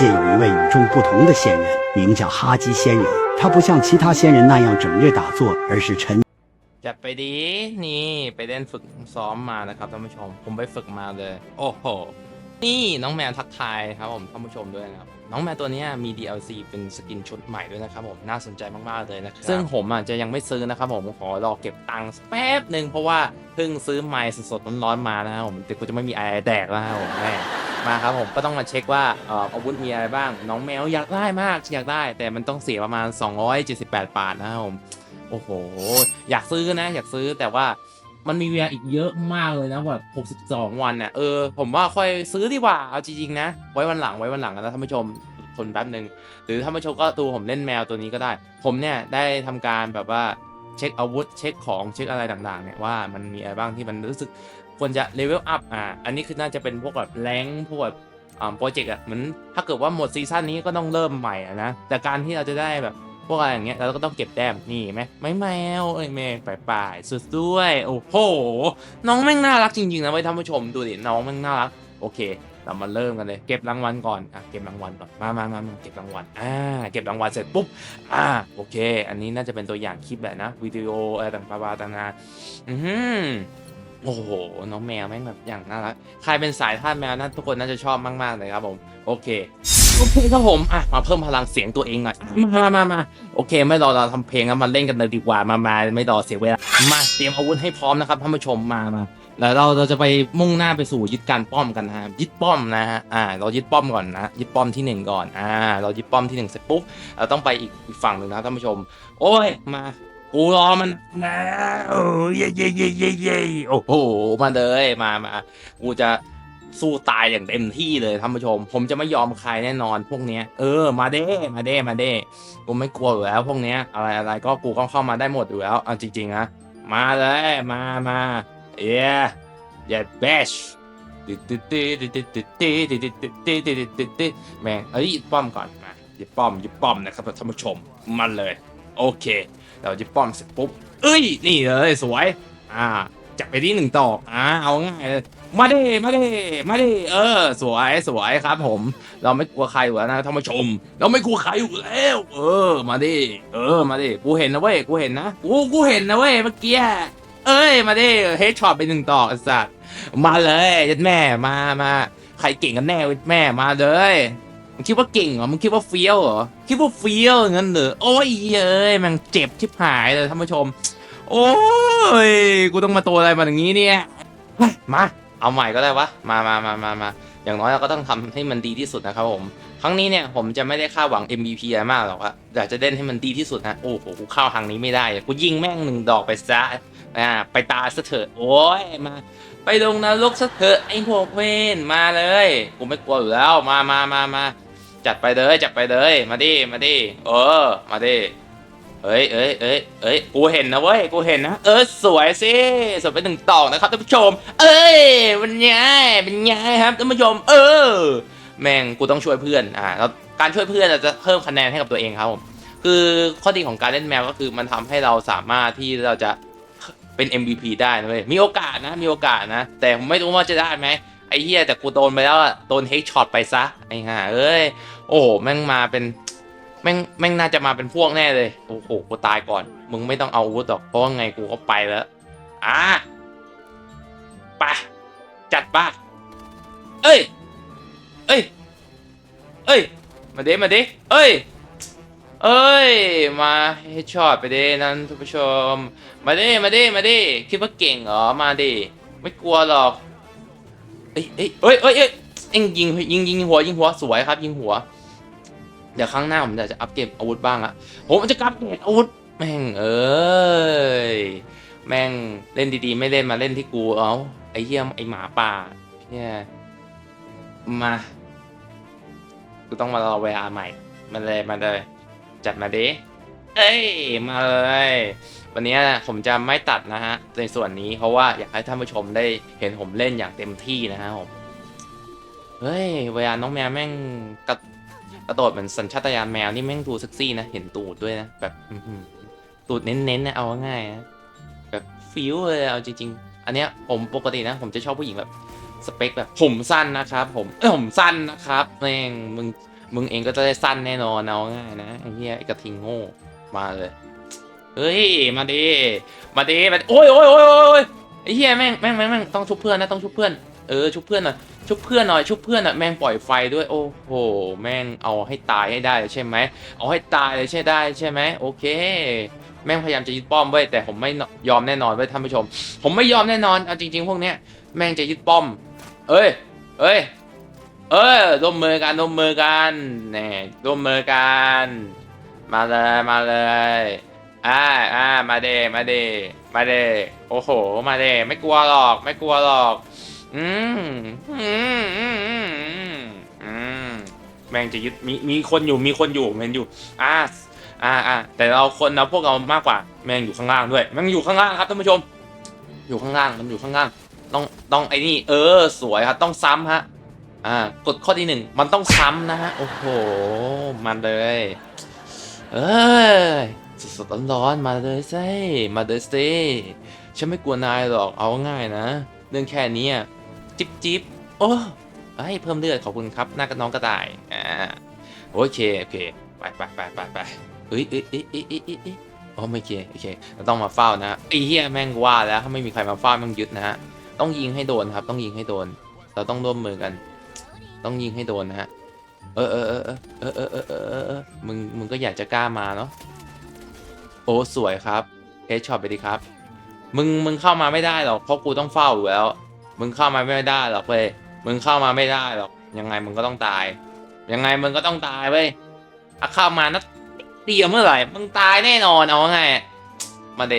界有一位与众不同的仙人，名叫哈基仙人。他不像其他仙人那样整日打坐，而是沉 จัดไปดีนี่ไปเล่นฝึกซ้อมมานะครับท่านผู้ชม ผมไปฝึกมาเลย โอ้โห นี่น้องแมวทักทายครับผมท่านผู้ชมด้วยนะครับ น้องแมวตัวนี้มี DLC เป็นสกินชุดใหม่ด้วยนะครับผมน่าสนใจมากๆเลยนะครับซึ่งผมอะจะยังไม่ซื้อนะครับผมขอรอเก็บตังค์แป๊บหนึ่งเพราะว่าเพิ่งซื้อไมค์สดๆร้อนๆมานะครับผมแต่กูจะไม่มีไอแดกแล้วนะครับผมแม่มาครับผมก็ต้องมาเช็คว่าเอ่ออาวุธมีอะไรบ้าง น้องแมวอยากได้มากอยากได้ แต่มันต้องเสียประมาณ 278 บาทนะครับผมโอ้โห อยากซื้อนะ อยากซื้อแต่ว่า มันมีเวลาอีกเยอะมากเลยนะแบบ 62 วันเนี่ยเออผมว่าค่อยซื้อดีกว่าเอาจริงๆนะ ไว้วันหลังไว้วันหลังนะท่านผู้ชมทนแป๊บหนึ่งหรือท่านผู้ชมก็ดูผมเล่นแมวตัวนี้ก็ได้ ผมเนี่ยได้ทำการแบบว่าเช็คอาวุธเช็คของเช็คอะไรต่างๆเนี่ยว่ามันมีอะไรบ้างที่มันรู้สึกควรจะเลเวลอัพอ่าอันนี้คือน่าจะเป็นพวกแบบแรงพวกแบบอ่าโปรเจกต์อะเหมือนถ้าเกิดว่าหมดซีซั่นนี้ก็ต้องเริ่มใหม่อะนะแต่การที่เราจะได้แบบ วกอะไรอย่างเงี้ยเราก็ต้องเก็บแต้มนี่ไหมไม่แมวเอ้ยแม่ป่ายป่ายสุดด้วยโอ้โหน้องแม่งน่ารักจริงๆนะเว้ท่านผู้ชมดูดิน้องแม่งน่ารักโอเคเรามาเริ่มกันเลยเก็บรางวัลก่อนอะเก็บรางวัลก่อนมามามามาเก็บรางวัลอ่าเก็บรางวัลเสร็จปุ๊บอ่าโอเค อันนี้น่าจะเป็นตัวอย่างคลิปแหละนะวิดีโออะไรต่างๆต่างๆอือหือโอ้โห น้องแมวแม่งแบบอย่างน่ารัก ใครเป็นสายทาสแมวนะทุกคนน่าจะชอบมาก ๆ เลยครับผม โอเค โอเคครับผมอะมาเพิ่มพลังเสียงตัวเองหน่อยมามามาโอเค ไม่รอเราทำเพลงแล้วมาเล่นกันเลยดีกว่ามามาไม่รอเสียเวลามาเตรียมอาวุธให้พร้อมนะครับท่านผู้ชมมามาแล้วเราเราจะไปมุ่งหน้าไปสู่ยึดการป้อมกันนะฮะยึดป้อมนะฮะอ่าเรายึดป้อมก่อนนะยึดป้อมที่หนึ่งก่อนอ่าเรายึดป้อมที่หนึ่งเสร็จปุ๊บเราต้องไปอีกอีกฝั่งหนึ่งนะท่านผู้ชม โอ้ยมากูรอมันแล้วเย่เย่เย่เย่เย่โอ้โหมาเลยมามากูจะ สู้ตายอย่างเต็มที่เลยท่านผู้ชม ผมจะไม่ยอมใครแน่นอนพวกเนี้ยเออมาเด้มาเด้มาเด้กูไม่กลัวอยู่แล้วพวกเนี้ยอะไรอะไรก็กูก็เข้ามาได้หมดอยู่แล้วเอาจริงๆนะมาเลยมามาเอ้ยอย่าเบชแม่งเอ้ยป้อมก่อนมายิป้อมยิป้อมนะครับท่านผู้ชมมันเลย โอเคเราจะป้อมเสร็จปุ๊บเอ้ยนี่เลยสวยอ่า จับไปที่หนึ่งตอกอ่าเอาง่ายมาดิมาดิมาดิเออ สวยสวยครับ ผม เราไม่กลัวใครอยู่แล้วนะท่านผู้ชม เราไม่กลัวใครอยู่แล้ว เออ มาดิเออ มาดิกูเห็นนะเว้ยกูเห็นนะกูกูเห็นนะเว้ยเมื่อกี้เอ้ยมาดิเฮดช็อตไปหนึ่งตอกไอ้สัตว์มาเลยยัดแม่มามาใครเก่งกันแน่ยัดแม่มาเลยมึงคิดว่าเก่งเหรอมึงคิดว่าเฟี้ยวเหรอคิดว่าเฟี้ยวงั้นเหรอโอ้ยเอ้ยมันเจ็บชิบหายเลยท่านผู้ชม โอ้ย กูต้องมาตัวอะไรมาอย่างนี้เนี่ยเฮ้ยมา เอาใหม่ก็ได้วะ มามามามามาอย่างน้อยเราก็ต้องทำให้มันดีที่สุดนะครับผม ครั้งนี้เนี่ยผมจะไม่ได้คาดหวัง MVP อะไรมากหรอกอะอยากจะเล่นให้มันดีที่สุดนะ โอ้โห กูเข้าทางนี้ไม่ได้ กูยิงแม่งหนึ่งดอกไปซะ อ่า ไปตายซะเถอะ โอ้ย มา ไปลงนรกซะเถอะไอ้พวกเวนมาเลย กูไม่กลัวอยู่แล้ว มามามามา จัดไปเลย จัดไปเลย มาดิ มาดิ เออ มาดิ เอ้ยเอ้ยเอ้ยเอ้ยกูเห็นนะเว้ย กูเห็นนะ เออสวยสิสวยไปหนึ่งต่อนะครับท่านผู้ชม เอ้ยเป็นไงเป็นไงครับท่านผู้ชม เออ แม่งกูต้องช่วยเพื่อน อ่าแล้วการช่วยเพื่อนจะเพิ่มคะแนนให้กับตัวเองครับผมคือข้อดีของการเล่นแมวก็คือมันทำให้เราสามารถที่เราจะเป็น MVP ได้นะเว้ยมีโอกาสนะ มีโอกาสนะ แต่ผมไม่รู้ว่าจะได้ไหมไอ้เหี้ยแต่กูโดนไปแล้วโดนเฮกช็อตไปซะไอ้ห่าเอ้ยโอ้แม่งมาเป็น แม่งแม่งน่าจะมาเป็นพวกแน่เลย โอ้โหกูตายก่อน มึงไม่ต้องเอาอาวุธหรอกเพราะว่าไงกูก็ไปแล้ว อะไปจัดป่ะเอ้ย เอ้ย เอ้ย มาเดิมาเดิเอ้ย เอ้ย มาให้ช็อตไปเดินั่นท่านผู้ชม มาเดิมาเดิมาเดิคิดว่าเก่งเหรอ มาเดิไม่กลัวหรอกเอ้ยเอ้ยเอ้ยเอ้ยเอ้ยเอ็งยิงยิงยิงหัวยิงหัวสวยครับ ยิงหัว เดี๋ยวครั้งหน้าผมจะอัปเกรดอาวุธบ้างละผมจะอัปเกรดอาวุธแม่งเอ้ยแม่งเล่นดีๆ ไม่เล่นมาเล่นที่กูเอาไอ้เหี้ยไอ้หมาป่าเนี่ยมากูต้องมารอเวลาใหม่มาเลยมาเลยจัดมาดิเอ้ยมาเลย วันนี้ผมจะไม่ตัดนะฮะในส่วนนี้เพราะว่าอยากให้ท่านผู้ชมได้เห็นผมเล่นอย่างเต็มที่นะฮะผมเฮ้ยเวลาน้องแมวแม่งกระ กระโดดเหมือนสัญชาตญาณแมวนี่แม่งดูเซ็กซี่นะ เห็นตูดด้วยนะ แบบตูดเน้นๆนะเอาง่ายนะแบบฟิวเลยเอาจริง ๆ อันเนี้ยผมปกตินะ ผมจะชอบผู้หญิงแบบสเปคแบบผมสั้นนะครับ ผมเออผมสั้นนะครับแม่งมึงมึงเองก็จะได้สั้นแน่นอนเอาง่ายนะไอ้เหี้ยไอ้กระทิงโง่มาเลยเฮ้ยมาดิมาดิมาโอ้ยโอ้ยโอ้ยโอ้ยไอ้เหี้ยแม่งแม่งแม่งแม่งต้องชุบเพื่อนนะต้องชุบเพื่อนเออชุบเพื่อนหน่อย ชุบเพื่อนหน่อยชุบเพื่อนอะแม่งปล่อยไฟด้วยโอ้โหแม่งเอาให้ตายให้ได้ใช่ไหมเอาให้ตายเลยใช่ได้ใช่ไหมโอเค แม่งพยายามจะยึดป้อมเว้แต่ผมไม่ยอมแน่นอนเว้ท่านผู้ชม ผมไม่ยอมแน่นอนเอาจริง ๆ พวกเนี้ยแม่งจะยึดป้อม เอ้ยเอ้ยเออร่วมมือกันร่วมมือกันแน่ร่วมมือกัน มาเลยมาเลยอ่าอ่ามาเดมาเดมาเดโอ้โห มาเดไม่กลัวหรอก ไม่กลัวหรอก อืมอืมอืมอืมอืมแม่งจะยึดมีมีคนอยู่มีคนอยู่แม่งอยู่อ่าอ่าอ่าแต่เราคนเราพวกเรามากกว่า แม่งอยู่ข้างล่างด้วยแม่งอยู่ข้างล่างครับท่านผู้ชม อยู่ข้างล่างมันอยู่ข้างล่าง ต้องต้องไอ้นี่ เออ สวยครับต้องซ้ำฮะอ่ากฎข้อที่หนึ่งมันต้องซ้ำนะฮะโอ้โหมันเลยเอ้ยสดๆร้อนๆมาเลยสิมาเลยสิฉันไม่กลัวนายหรอกเอาง่ายนะ เรื่องแค่นี้อะ จิ๊บจิ๊บโอ้ไอ้ยเพิ่มเลือดขอบคุณครับหน้ากระน้องกระต่ายอ่าโอเคโอเคไปไปไปไปไปเอ้ยเอ้ยเอ้ยเอ้ยเอ้ยเอ้ยอ้ยโอ้ไม่เคโอเคเราต้องมาเฝ้านะไอ้เหี้ยแม่งว่าแล้วถ้าไม่มีใครมาเฝ้าแมันยึดนะฮะต้องยิงให้โดนครับ ต้องยิงให้โดน เราต้องร่วมมือกัน ต้องยิงให้โดนนะฮะเออเออเออเออเออเออเออเออมึงมึงก็อยากจะกล้ามาเนาะโอ้สวยครับเฮดช็อตไปดิครับ มึงมึงเข้ามาไม่ได้หรอกเพราะกูต้องเฝ้าอยู่แล้ว มึงเข้ามาไม่ได้หรอกเว้ยมึงเข้ามาไม่ได้หรอก ยังไงมึงก็ต้องตาย ยังไงมึงก็ต้องตายเว้ยถ้าเข้ามานะเดียวเมื่อไหร่ มึงตายแน่นอนเอาไงมาเด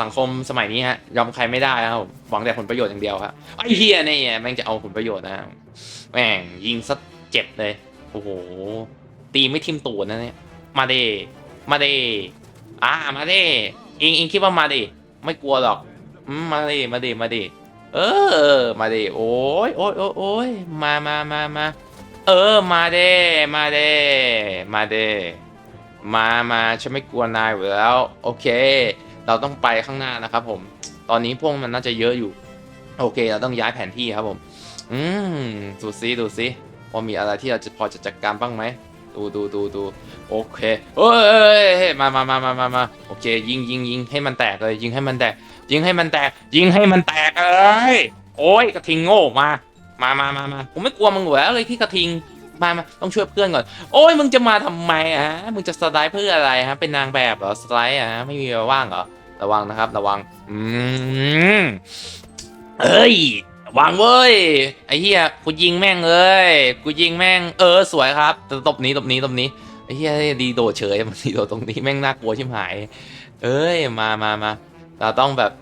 สังคมสมัยนี้ฮะยอมใครไม่ได้ครับหวังแต่ผลประโยชน์อย่างเดียวครับไอ้เฮียเนี่ยแม่งจะเอาผลประโยชน์นะแม่งยิงซะเจ็บเลยโอ้โหตีไม่ทิมตูดนะเนี่ยมาเดมาเดอ่ามาเดอิงอิงคิดว่ามาเดไม่กลัวหรอกมมาเดมาเดมาเด เออ มาเดโอ้ยโอ้ยโอ้ยโอ้ยมามามามาเออ มาเดมาเดมาเดมามาฉันไม่กลัวนายอยู่แล้ว โอเค เราต้องไปข้างหน้านะครับผม ตอนนี้พวกมันน่าจะเยอะอยู่ โอเค เราต้องย้ายแผนที่ครับผม อืมดูซิดูซิว่ามีอะไรที่เราจะพอจะจัดการบ้างไหมดูดูดูดูโอเคเอ้ยเอ้ยเอ้ยมามามามามามาโอเค ยิงยิงยิงให้มันแตกเลยยิงให้มันแตก ยิงให้มันแตก ยิงให้มันแตกเลยโอ้ยกระทิงโง่มา มามามามาผมไม่กลัวมึงอยู่แล้วเลยที่กระทิงมามาต้องช่วยเพื่อนก่อน โอ้ยมึงจะมาทำไมอะฮะมึงจะสไลด์เพื่ออะไรฮะเป็นนางแบบเหรอสไลด์อะฮะไม่มีว่างเหรอระวังนะครับ ระวังอืมเอ้ยวังเว้ยไอ้เหี้ยกูยิงแม่งเลยกูยิงแม่งเออสวยครับตตบนี้ตบนี้ตบนี้ไอ้เหี้ยดีโดดเฉยมันดีโดดตรงนี้แม่งน่ากลัวชิบหาย เอ้ยมามามา เราต้องแบบ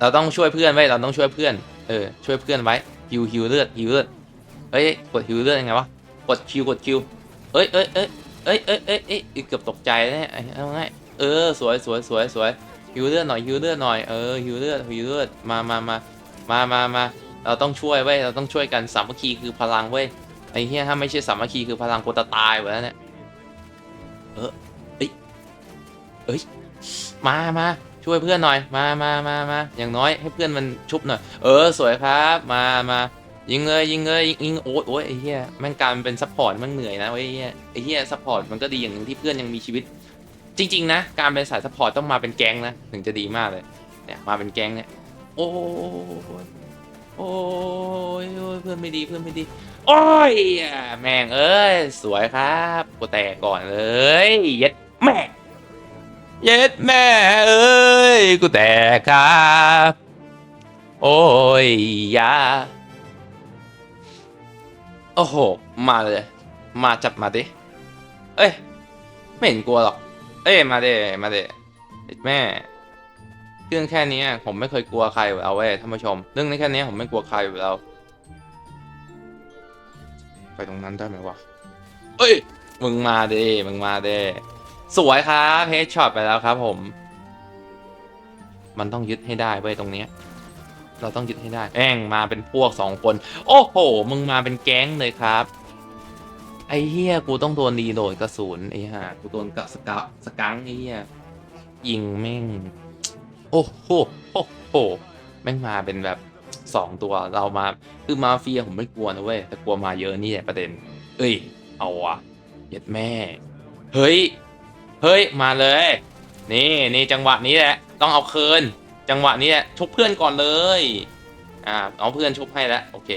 เราต้องช่วยเพื่อนไว้เราต้องช่วยเพื่อน เออ ช่วยเพื่อนไว้ฮิวฮิวเลือดฮิวเลือดเอ้ย กดฮิวเลือดยังไงวะ กดคิวกดคิวเอ้ยเอ้ยเอ้ยเอ้ยเอ้ยเอ้ยเอ้ยเกือบตกใจแล้วเนี่ยเอาไงเออ สวยสวยสวยสวยฮิวเลือดหน่อยฮิวเลือดหน่อย เออฮิวเลือดฮิวเลือด มามามามามามาเราต้องช่วยเว้ย เราต้องช่วยกันสามัคคีคือพลังเว้ย ไอ้เหี้ยถ้าไม่ใช่สามัคคีคือพลังกูจะตายหมดแล้วเนี่ย เออเอ้ย เอ้ย มามา ช่วยเพื่อนหน่อย มามามามาอย่างน้อยให้เพื่อนมันชุบหน่อย เออ สวยครับ มามายิงเลยยิงเลยยิงโอ้ยโอ้ยไอ้เหี้ยแม่งการเป็นซัพพอร์ตมันเหนื่อยนะไอ้เหี้ยไอ้เหี้ยซัพพอร์ตมันก็ดีอย่างนึงที่เพื่อนยังมีชีวิต จริง ๆ นะ การเป็นสายซัพพอร์ตต้องมาเป็นแก๊งนะถึงจะดีมากเลยเนี่ยมาเป็นแก๊งเนี่ยโอ้ยโอ้ยเพื่อนไม่ดีเพื่อนไม่ดีโอ้ยแม่งเอ้ยสวยครับกูแตกก่อนเลยเย็ดแม่ เย็ดแม่เอ้ยกูแตกครับ โอ้ยยาโอ้โห มาเลย มาจับมาดิ เอ้ย ไม่เห็นกลัวหรอก เอ้ย มาเดมาเดเย็ดแม่ เรื่องแค่นี้ผมไม่เคยกลัวใครอยู่แล้วเว้ท่านผู้ชม เรื่องนี้แค่นี้ผมไม่กลัวใครอยู่แล้วไปตรงนั้นได้ไหมวะ เอ้ย มึงมาเดมึงมาเด สวยครับเฮดช็อตไปแล้วครับผม มันต้องยึดให้ได้เว้ยตรงเนี้ย เราต้องยึดให้ได้ แองมาเป็นพวกสองคน โอ้โห มึงมาเป็นแก๊งเลยครับ ไอ้เฮียกูต้องโดนดีโดดกระสุนไอ้ห่ากูโดนกระสกะสกังไอ้เฮียยิงแม่ง โอ้โหโอ้โหแม่งมาเป็นแบบสองตัวเรามาคือมาเฟียผมไม่กลัวนะเว้ยแต่กลัวมาเยอะนี่แหละประเด็น เอ้ย เอาวะเย็ดแม่ เฮ้ย ฮ้ยมาเลย นี่นี่จังหวะนี้แหละ ต้องเอาคืนจังหวะนี้แหละชุบเพื่อนก่อนเลยอ่าเอาเพื่อนชุบให้แล้วโอเค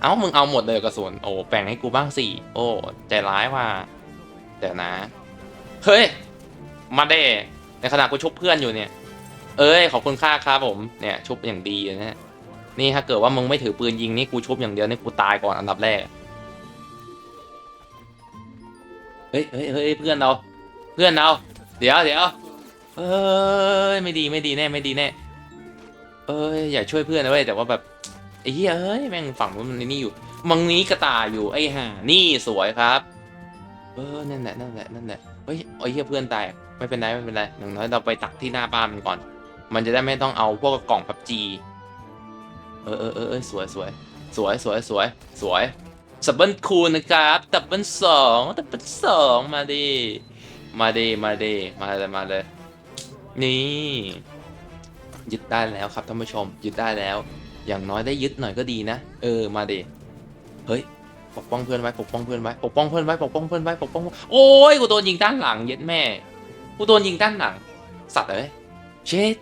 เอ้ามึงเอาหมดเลยกระสุนโอ้แบ่งให้กูบ้างสิโอ้ใจร้ายว่ะเดี๋ยวนะเฮ้ยมาเด้ในขณะกูชุบเพื่อนอยู่เนี่ย เอ้ยขอบคุณค่าครับผมเนี่ยชุบอย่างดีเลยนะนี่ถ้าเกิดว่ามึงไม่ถือปืนยิงนี่กูชุบอย่างเดียวนี่กูตายก่อนอันดับแรก เฮ้ยเฮ้ยเฮ้ยเพื่อนเรา เพื่อนเรา เดี๋ยวเดี๋ยวเอ้ยไม่ดีไม่ดีแน่ไม่ดีแน่ เอ้ยอย่าช่วยเพื่อนนะเว้ยแต่ว่าแบบไอ้เหี้ยเอ้ยแม่งฝั่งนู้นมันนี่อยู่ มังนี้กระตายอยู่ไอ้ห่านี่สวยครับ เออนั่นแหละนั่นแหละนั่นแหละเฮ้ยไอ้เหี้ยเพื่อนตายไม่เป็นไรไม่เป็นไรอย่างน้อยเราไปตักที่หน้าบ้านมันก่อน มันจะได้ไม่ต้องเอาพวกกล่องพับจี เออเออเออเออสวยสวยสวยสวยสวยสวย สับเบิลคูณนะครับดับเบิลสองดับเบิลสองมาดิมาดิมาดิมาเลยมาเลย นี่ยึดได้แล้วครับท่านผู้ชมยึดได้แล้ว อย่างน้อยได้ยึดหน่อยก็ดีนะ เออมาดิเฮ้ยปกป้องเพื่อนไว้ปกป้องเพื่อนไว้ปกป้องเพื่อนไว้ปกป้องเพื่อนไว้ปกป้องโอ้ยกูโดนยิงด้านหลังเย็ดแม่กูโดนยิงด้านหลัง สัตว์เอ้ยเช็ด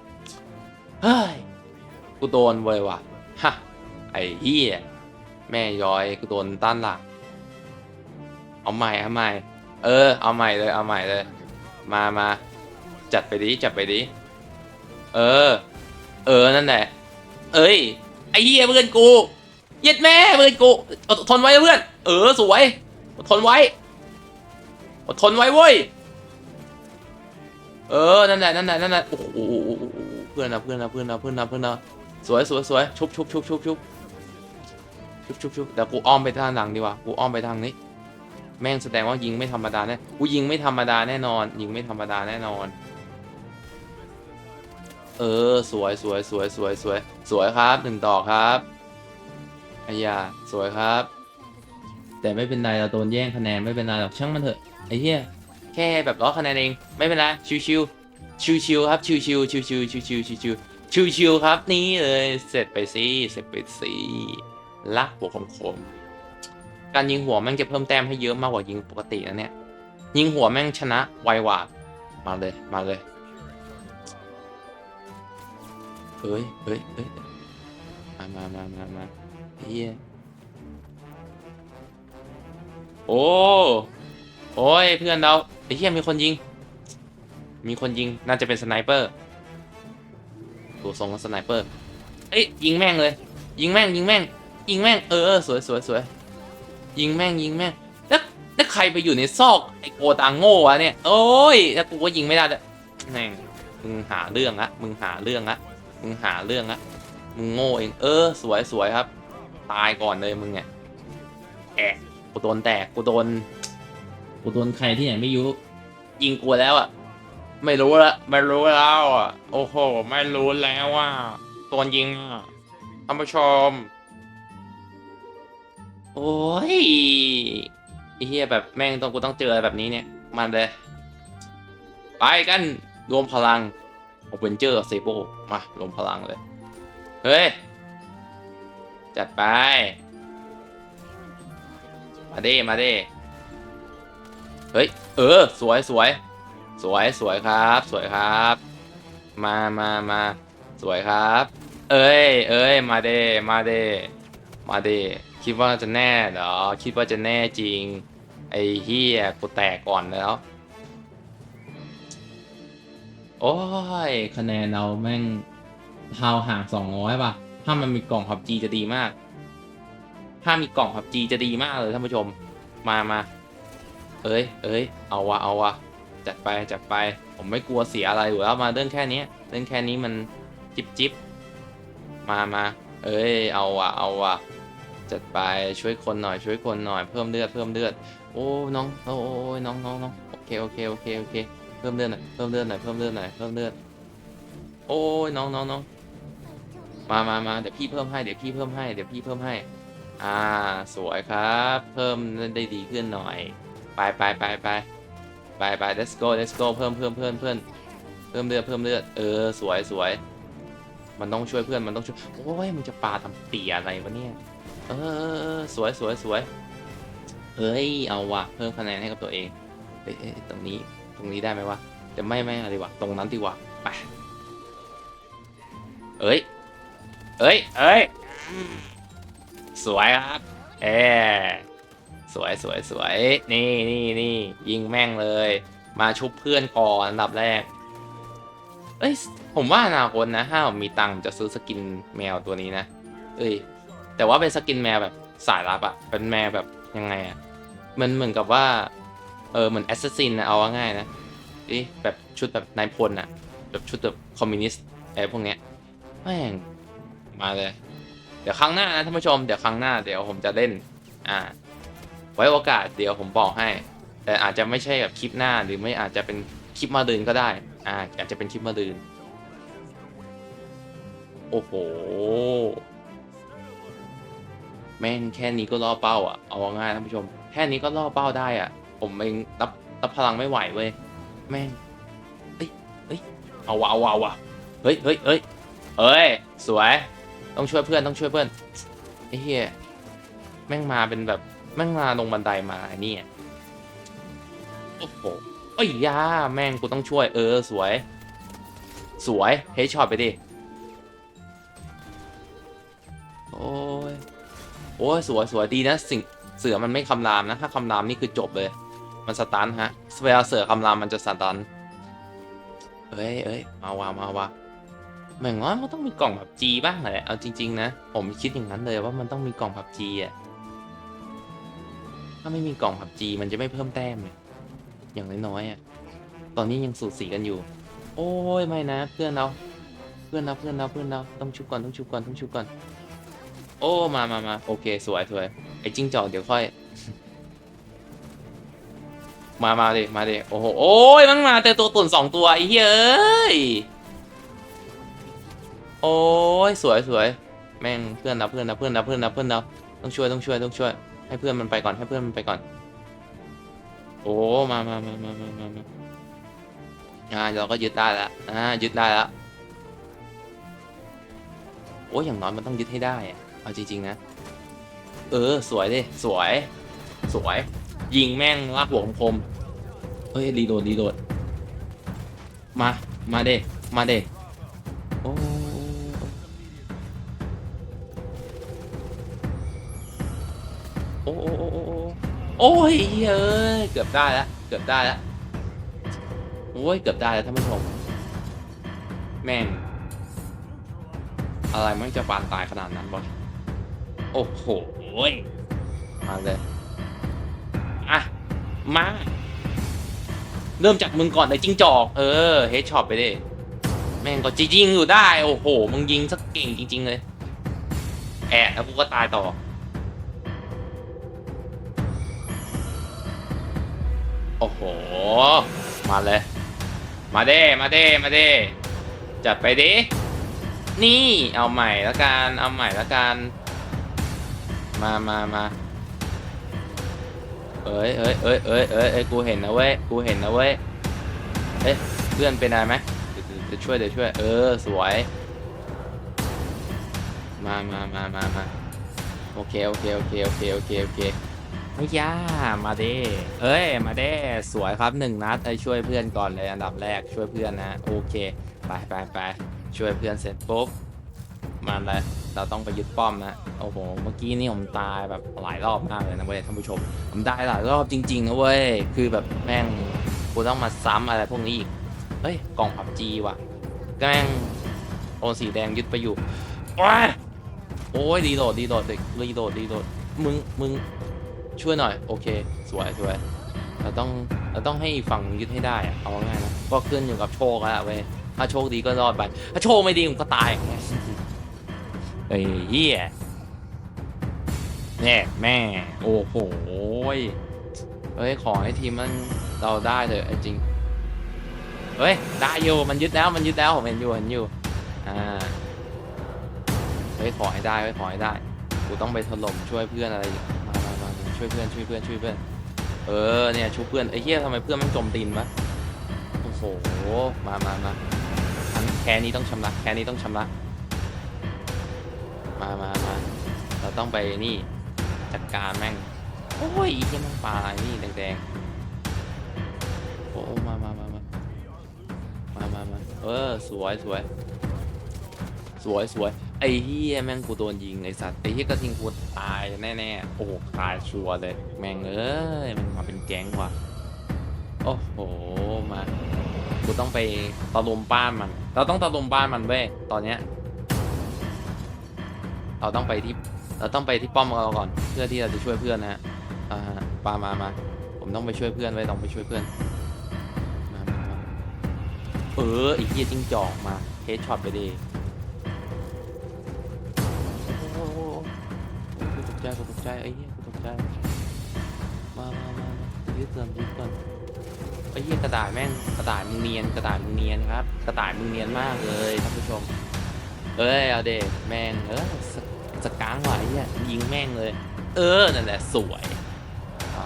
เฮ้ยกูโดนเว้ยว่ะฮะไอ้เหี้ย แม่ย้อยกูโดนด้านหลังเอาใหม่เอาใหม่ เออ เอาใหม่เลยเอาใหม่เลย มามาจัดไปดิจัดไปดิเออ เออนั่นแหละเอ้ยไอ้เหี้ยเพื่อนกูเย็ดแม่เพื่อนกูอดทนไว้เพื่อน เออสวยอดทนไว้อดทนไว้เว้ยเออ นั่นแหละ นั่นแหละ นั่นแหละ โอ้โหโอ้โหโอ้โหเพื่อนนะเพื่อนนะเพื่อนนะเพื่อนนะเพื่อนนะสวยสวยสวยชุบชุบชุบชุบชุบ ชุบชุบชุบเดี๋กูอ้อมไปทางหลังดีกว่ากูอ้อมไปทางนี้ แม่งแสดงว่ายิงไม่ธรรมดาแน่กูยิงไม่ธรรมดาแน่นอน ยิงไม่ธรรมดาแน่นอน เออสวยสวยสวยสวยสวยสวยครับหนึ่งต่อครับไอ้ยาสวยครับ แต่ไม่เป็นไรเราโดนแย่งคะแนนไม่เป็นไรหรอกช่างมันเถอะไอ้เหี้ยแค่แบบล้อคะแนนเองไม่เป็นไรชิวๆชิวๆครับชิวๆชิวๆชิวๆชิวๆชิวๆครับนี่เลยเสร็จไปสิเสร็จไปสิ ลักบวคมๆการยิงหัวแม่งจะเพิ่มแต้มให้เยอะมากกว่ายิงปกตินะเนี่ย ยิงหัวแม่งชนะไวกว่ามาเลยมาเลยเฮ้ยเฮ้ยเฮ้ยมามามามามาเฮียโอ้โอ้ยเพื่อนเราไอ้เหี้ยมีคนยิง มีคนยิงน่าจะเป็นสไนเปอร์ตัวทรงของสไนเปอร์เอ้ยยิงแม่งเลย ยิงแม่งยิงแม่ง ยิงแม่งเออสวยสวยสวยยิงแม่งยิงแม่งแล้วแล้วใครไปอยู่ในซอกไอ้โกตังโง่วะเนี่ยโอ้ยแล้วกูก็ยิงไม่ได้เลยแม่งมึงหาเรื่องละมึงหาเรื่องละมึงหาเรื่องละมึงโง่เองเออ สวยสวยครับ ตายก่อนเลยมึงเนี่ยแอะกูโดนแตกกูโดนกูโดนใครที่ไหนไม่รู้ยิงกูแล้วอะไม่รู้ละไม่รู้แล้วอะโอ้โห ไม่รู้แล้วว่าโดนยิงอะท่านผู้ชม โอ้ยไอ้เฮียแบบแม่งต้องกูต้องเจออะไรแบบนี้เนี่ย มันเลย ไปกันรวมพลังโอเปนเจอร์เซโบมารวมพลังเลย เฮ้ย จัดไป มาเดิมาเดิเฮ้ย เออ สวยสวย สวยสวยครับ สวยครับ มามามาสวยครับ เอ้ยเอ้ยมาเด้มาเด้มาเด้ คิดว่าจะแน่เหรอ คิดว่าจะแน่จริง ไอ้เฮียกูแตกก่อนแล้ว โอ้ย คะแนนเราแม่งเท้าห่างสองร้อยป่ะ ถ้ามันมีกล่องพับจีจะดีมาก ถ้ามีกล่องพับจีจะดีมากเลยท่านผู้ชม มามาเอ้ยเอ้ยเอาวะ เอาวะ จัดไป จัดไป ผมไม่กลัวเสียอะไรอยู่แล้ว มาเรื่องแค่นี้ เรื่องแค่นี้มันจิบจิบมามาเอ้ย เอาวะ เอาวะ จัดไปช่วยคนหน่อยช่วยคนหน่อยเพิ่มเลือดเพิ่มเลือดโอ้น้องโอ้ยน้องน้องน้องโอเคโอเคโอเคโอเคเพิ่มเลือดหน่อยเพิ่มเลือดหน่อยเพิ่มเลือดหน่อยเพิ่มเลือดโอ้ยน้องน้องน้องมามามาเดี๋ยวพี่เพิ่มให้เดี๋ยวพี่เพิ่มให้เดี๋ยวพี่เพิ่มให้ อ่าสวยครับ เพิ่มได้ดีขึ้นหน่อย ไปไปไปไปไปไป let's go let's go เพิ่มเพิ่มเพิ่มเพิ่มเพิ่มเลือดเพิ่มเลือดเออสวยสวยมันต้องช่วยเพื่อนมันต้องช่วยโอ้ยมึงจะปาทำเปียอะไรวะเนี่ย เออสวยสวยสวยเอ้ย เอาวะเพิ่มคะแนนให้กับตัวเองเอ้ยเอตรงนี้ตรงนี้ได้ไหมวะแต่ไม่ไม่อะไรวะตรงนั้นดีกว่าไปเอ้ยเอ้ยเอ้ยสวยครับเอสวยสวยสวยนี่นี่นี่ยิงแม่งเลย มาชุบเพื่อนก่อนอันดับแรกเอ้ยผมว่าอนาคตนะถ้าผมมีตังค์จะซื้อสกินแมวตัวนี้นะ เอ้ย แต่ว่าเป็นสกินแมวแบบสายลับอะเป็นแมวแบบยังไงอะมันเหมือนกับว่า เออเหมือนแอสซัสซินนะเอาง่ายนะอ้ยแบบชุดแบบนายพลอะแบบชุดแบบคอมมิวนิสต์อะไรพวกเนี้ยแม่งมาเลย เดี๋ยวครั้งหน้านะท่านผู้ชมเดี๋ยวครั้งหน้าเดี๋ยวผมจะเล่นอ่า ไว้โอกาสเดี๋ยวผมบอกให้ แต่อาจจะไม่ใช่แบบคลิปหน้าหรือไม่อาจจะเป็นคลิปมาดืนก็ได้อ่าอาจจะเป็นคลิปมาดืนโอ้โห แม่งแค่นี้ก็ล่อเป้าอะเอาง่ายท่านผู้ชม แค่นี้ก็ล่อเป้าได้อะ ผมเองรับรับพลังไม่ไหวเว้ยแม่งเอ้ยเอ้ยเอาวะเอาวะเอาวะเฮ้ยเฮ้ยเฮ้ยเอ้ยสวยต้องช่วยเพื่อนต้องช่วยเพื่อนไอ้เหี้ยแม่งมาเป็นแบบแม่งมาลงบันไดมาไอ้นี่โอ้โหเอ้ยยาแม่งกูต้องช่วยเออสวย สวยเฮดช็อตไปดิ โอ้สวยสวยดีนะสิ่งเสือมันไม่คำรามนะ ถ้าคำรามนี่คือจบเลย มันสตันฮะเวลาเสือคำรามมันจะสตันเอ้ยเอ้ยมาว่ะมาว่ะเหมือนว่ามันต้องมีกล่องแบบจีบ้างแหละเอาจริง ๆ นะ ผมคิดอย่างนั้นเลยว่ามันต้องมีกล่องผับจีอะถ้าไม่มีกล่องผับจีมันจะไม่เพิ่มแต้มเลยอย่างน้อยๆอะตอนนี้ยังสูสีกันอยู่ โอ้ยไม่นะ เพื่อนเรา เพื่อนเราเพื่อนเราเพื่อนเราต้องชุบก่อนต้องชุบก่อนต้องชุบก่อน โอ้มามามาโอเค สวยสวยไอ้จิ้งจอกเดี๋ยวค่อย มามาดิมาดิโอ้โหโอ้ยมันมาแต่ตัวตุ่นสองตัวไอ้เหี้ยเอ้ยโอ้ยสวยสวยแม่งเพื่อนนะเพื่อนนะเพื่อนนะเพื่อนนะเพื่อนนะต้องช่วยต้องช่วยต้องช่วย ให้เพื่อนมันไปก่อนให้เพื่อนมันไปก่อน โอ้มามามามามามามาอ่าเราก็ยึดได้แล้วอ่ายึดได้แล้วโอ้ยอย่างน้อยมันต้องยึดให้ได้อะ เอาจริงๆนะ เออ สวยดิสวย สวย ยิงแม่งลากหัวคมเฮ้ยรีโหลดรีโหลดมา มาเดมาเดโอ้โอ้โอ้โอ้โอ้โอ้โอ้ยเอ้ยเกือบได้แล้วเกือบได้แล้วโอ้ยเกือบได้แล้วท่านผู้ชมแม่งอะไรมันจะปานตายขนาดนั้นวะ โอ้โหยมาเลย อะ มา เริ่มจากมึงก่อนเลยจิ้งจอก เออ เฮดช็อตไปดิ แม่งก็จริงๆอยู่ได้ โอ้โห มึงยิงสักเก่งจริง ๆ เลย แอะแล้วกูก็ตายต่อ โอ้โห มาเลย มาเด้ มาเด้ มาเด้ จัดไปดิ นี่ เอาใหม่แล้วกัน เอาใหม่แล้วกัน มามามาเอ้ยเอ้ยเอ้ยเอ้ยเอ้ยเอ้ยกูเห็นนะเว้ย กูเห็นนะเว้ย เอ๊ะเพื่อนเป็นอะไรไหมเดี๋ยวเดี๋ยวช่วยเดี๋ยวช่วย เออ สวย มามามามามาโอเค โอเค โอเค โอเค โอเค โอเคไม่ยามาเด้เอ้ย มาเด้สวยครับหนึ่งนัดไอ้ช่วยเพื่อนก่อนเลยอันดับแรกช่วยเพื่อนนะ โอเค ไปไปไปช่วยเพื่อนเสร็จปุ๊บ มาเลยเราต้องไปยึดป้อมนะโอ้โหเมื่อกี้นี่ผมตายแบบหลายรอบมากเลยนะเว้ยท่านผู้ชมผมได้หลายรอบจริงๆนะเว้ยคือแบบแม่งกูต้องมาซ้ำอะไรพวกนี้อีกเฮ้ยกล่องผับจีว่ะแม่งโอนสีแดงยึดไปอยู่โอ้ยโอ้ยดีโหลดดีโหลดดีโหลดดีโหลดมึงมึงช่วยหน่อยโอเค สวยสวยเราต้องเราต้องให้อีกฝั่งยึดให้ได้อะเอาง่ายนะก็ขึ้นอยู่กับโชคแล้วเว้ยถ้าโชคดีก็รอดไป ถ้าโชคไม่ดีผมก็ตาย เฮ้ยเฮียแน่แม่ โอ้โหเฮ้ย ขอให้ทีมมันเราได้เถอะจริง เฮ้ย ได้อยู่ มันยึดแล้ว มันยึดแล้วผมเห็นอยู่เห็นอยู่ อ่า เฮ้ย ขอให้ได้เฮ้ยขอให้ได้ กูต้องไปถล่มช่วยเพื่อนอะไรอีกมามามามาช่วยเพื่อน ช่วยเพื่อน ช่วยเพื่อน เออ เนี่ยช่วยเพื่อนไอ้เหี้ยทำไมเพื่อนมันจมตีนวะโอ้โห มามามาแค่นี้ต้องชำระ แค่นี้ต้องชำระ มามามาเราต้องไปนี่จัดการแม่ง โอ้ยยังมันปลาอะไรนี่แดงๆโอ้มามามามามามามาเออสวยสวยสวยสวยไอ้เฮียแม่งกูโดนยิงไอ้สัตว์ไอ้เฮียกระทิงกูตายแน่ๆโอ้ตายชัวร์เลยแม่งเอ้ยมันมาเป็นแก๊งว่ะโอ้โหมากูต้องไปตะลุมบ้านมัน เราต้องตะลุมบ้านมันเว้ยตอนเนี้ย เราต้องไปที่เราต้องไปที่ป้อมเราก่อน เพื่อที่เราจะช่วยเพื่อนนะฮะอ่าปามามาผมต้องไปช่วยเพื่อนไว้ต้องไปช่วยเพื่อนมามามาเออไอ้เหี้ยจิ้งจอกมาเฮดช็อตไปดิโอ้โหกูตกใจกูตกใจไอ้เหี้ยกูตกใจมามามามายึดก่อนยึดก่อนไอ้เหี้ยกระดาษแม่งกระดาษมึงเนียนกระดาษมึงเนียนครับ กระดาษมึงเนียนมากเลยท่านผู้ชม เอ้ยเอาเดแม่งเออสสก้างว่ะไอ้เหี้ยยิงแม่งเลย เออนั่นแหละสวยอะ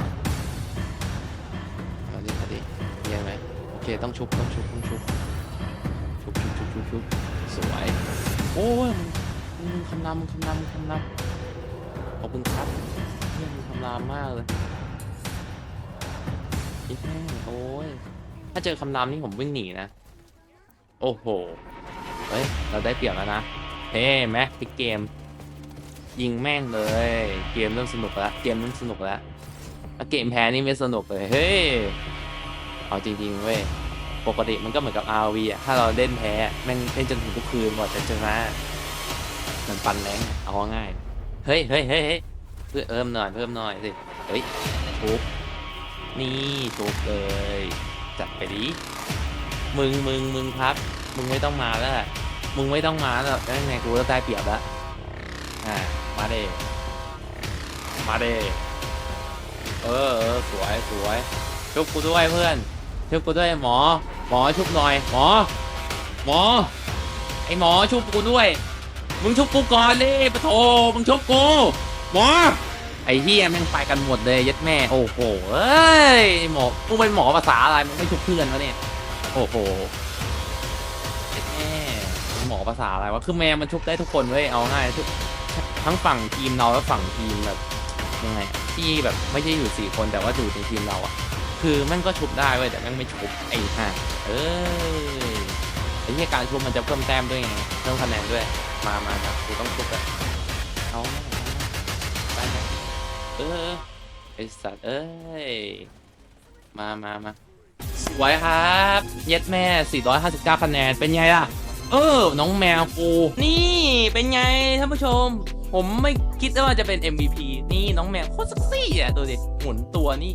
เอาดิเอาดิเยี่ยมไหมโอเคต้องชุบต้องชุบต้องชุบชุบชุบชุบชุบชุบสวยโอ้ยมึงมึงคำรามมึงคำรามมึงคำรามขอบคุณครับเฮียมึงคำรามมากเลยอีแม่งโอ้ยถ้าเจอคำรามนี่ผมวิ่งหนีนะ โอ้โห เฮ้ย เราได้เปรียบแล้วนะ เฮ้แม็กพิกเกม ยิงแม่งเลย เกมเริ่มสนุกแล้ว เกมเริ่มสนุกแล้ว ถ้าเกมแพ้นี่ไม่สนุกเลย เฮ้ย เอาจริงๆเว้ย ปกติมันก็เหมือนกับ RV อะ ถ้าเราเล่นแพ้ แม่งเล่นจนถึงทุกคืนกว่าจะชนะเหมือนปันแรงเอาง่าย เฮ้ยเฮ้ยเฮ้ยเพิ่มเพิ่มหน่อย เพิ่มหน่อยสิ เฮ้ยทุบนี่ทุบเลย จัดไปดิมึงมึงมึงครับ มึงไม่ต้องมาแล้วแหละมึงไม่ต้องมาแล้วยังไงกูก็ได้เปรียบแล้วอ่ามาเดมาเดเออเออสวยสวยชุบกูด้วยเพื่อนชุบกูด้วยหมอ หมอชุบหน่อยหมอ หมอ ไอหมอชุบกูด้วย มึงชุบกูก่อนดิปะโถมึงชุบกูหมอไอเฮียแม่งไปกันหมดเลยยัดแม่โอ้โหเอ้ยหมอมึงเป็นหมอภาษาอะไรมึงไม่ชุบเพื่อนวะเนี่ยโอ้โห หมอภาษาอะไรวะคือแมวมันชุบได้ทุกคนเว้ยเอาง่ายทุกทั้งฝั่งทีมเราและฝั่งทีมแบบยังไงที่แบบไม่ใช่อยู่สี่คนแต่ว่าอยู่ในทีมเราอะ คือม่งก็ชุบได้เว้ยแต่ม่งไม่ชุบไอ้ห่าเอ้ยไอ้ที่การชุบมันจะเพิ่มแต้มด้วยไงเพิ่มคะแนนด้วย มามามากูต้องชุบอะเอาไปเออไอสัตว์เอ้ยมามามา สวยครับเย็ดแม่ 459 คะแนน เป็นไงล่ะ เออ น้องแมวกู นี่เป็นไงท่านผู้ชม ผมไม่คิดว่าจะเป็น MVP นี่น้องแมวโคตรเซ็กซี่อะดูดิหมุนตัวนี่